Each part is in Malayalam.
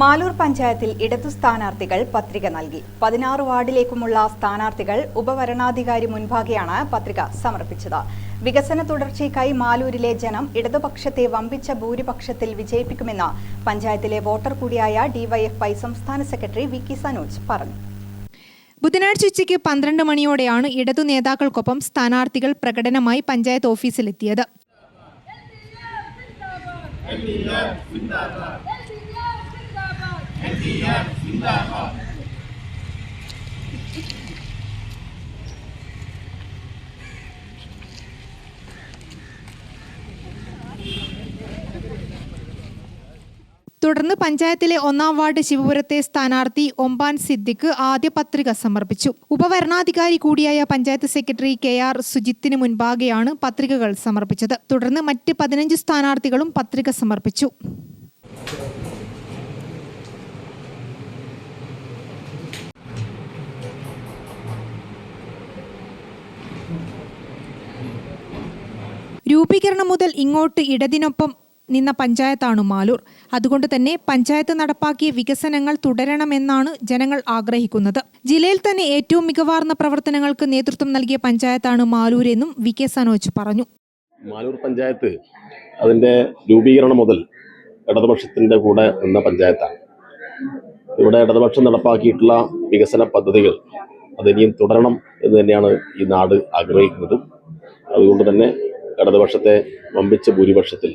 മാലൂർ പഞ്ചായത്തിൽ ഇടതു സ്ഥാനാർത്ഥികൾ പത്രിക നൽകി. പതിനാറ് വാർഡിലേക്കുമുള്ള സ്ഥാനാർത്ഥികൾ ഉപവരണാധികാരി മുൻപാകെയാണ് പത്രിക സമർപ്പിച്ചത്. വികസന തുടർച്ചയ്ക്കായി മാലൂരിലെ ജനം ഇടതുപക്ഷത്തെ വമ്പിച്ച ഭൂരിപക്ഷത്തിൽ വിജയിപ്പിക്കുമെന്ന് പഞ്ചായത്തിലെ വോട്ടർ കൂടിയായ ഡിവൈഎഫ്ഐ സംസ്ഥാന സെക്രട്ടറി വി കെ സനോജ് പറഞ്ഞു. ബുധനാഴ്ച ഉച്ചയ്ക്ക് പന്ത്രണ്ട് മണിയോടെയാണ് ഇടതു നേതാക്കൾക്കൊപ്പം സ്ഥാനാർത്ഥികൾ പ്രകടനമായി പഞ്ചായത്ത് ഓഫീസിലെത്തിയത്. തുടർന്ന് പഞ്ചായത്തിലെ ഒന്നാം വാർഡ് ശിവപുരത്തെ സ്ഥാനാർത്ഥി ഒമ്പാൻ സിദ്ദിഖ് ആദ്യ പത്രിക സമർപ്പിച്ചു. ഉപവരണാധികാരി കൂടിയായ പഞ്ചായത്ത് സെക്രട്ടറി കെ ആർ സുജിത്തിന് മുൻപാകെയാണ് പത്രികകൾ സമർപ്പിച്ചത്. തുടർന്ന് മറ്റ് പതിനഞ്ച് സ്ഥാനാർത്ഥികളും പത്രിക സമർപ്പിച്ചു. രൂപീകരണം മുതൽ ഇങ്ങോട്ട് ഇടതിനൊപ്പം നിന്ന പഞ്ചായത്താണ് മാലൂർ. അതുകൊണ്ട് തന്നെ പഞ്ചായത്ത് നടപ്പാക്കിയ വികസനങ്ങൾ തുടരണമെന്നാണ് ജനങ്ങൾ ആഗ്രഹിക്കുന്നത്. ജില്ലയിൽ തന്നെ ഏറ്റവും മികവാർന്ന പ്രവർത്തനങ്ങൾക്ക് നേതൃത്വം നൽകിയ പഞ്ചായത്താണ് മാലൂരെന്നും വി. കെ. സനോജ് പറഞ്ഞു. മാലൂർ പഞ്ചായത്ത് അതിന്റെ രൂപീകരണം മുതൽ ഇടതുപക്ഷത്തിന്റെ കൂടെ നിന്ന പഞ്ചായത്താണ്. ഇവിടെ ഇടതുപക്ഷം നടപ്പാക്കിയിട്ടുള്ള വികസന പദ്ധതികൾ അതിനിയും തുടരണം എന്ന് തന്നെയാണ് ഈ നാട് ആഗ്രഹിക്കുന്നത്. അതുകൊണ്ട് തന്നെ ഇടതുപക്ഷത്തെ വമ്പിച്ച ഭൂരിപക്ഷത്തിൽ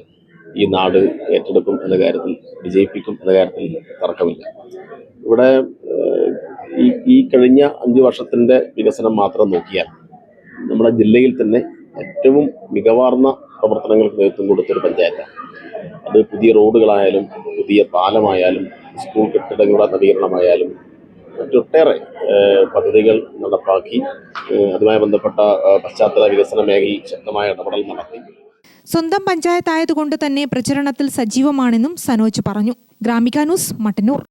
ഈ നാട് ഏറ്റെടുക്കും എന്ന കാര്യത്തിൽ വിജയിപ്പിക്കും എന്ന കാര്യത്തിൽ തർക്കമില്ല. ഇവിടെ ഈ ഈ കഴിഞ്ഞ അഞ്ച് വർഷത്തിന്റെ വികസനം മാത്രം നോക്കിയാൽ നമ്മുടെ ജില്ലയിൽ തന്നെ ഏറ്റവും മികവാർന്ന പ്രവർത്തനങ്ങൾക്ക് നേതൃത്വം കൊടുത്തൊരു പഞ്ചായത്താണ്. അത് പുതിയ റോഡുകളായാലും പുതിയ പാലമായാലും സ്കൂൾ കെട്ടിടങ്ങളുടെ നവീകരണമായാലും മറ്റൊട്ടേറെ പദ്ധതികൾ നടപ്പാക്കി അതുമായി ബന്ധപ്പെട്ട പശ്ചാത്തല വികസന മേഖലയിൽ ശക്തമായ ഇടപെടൽ നടത്തി. സ്വന്തം പഞ്ചായത്തായതുകൊണ്ട് തന്നെ പ്രചരണത്തിൽ സജീവമാണെന്നും സനോജ് പറഞ്ഞു. ഗ്രാമിക ന്യൂസ് മട്ടന്നൂർ.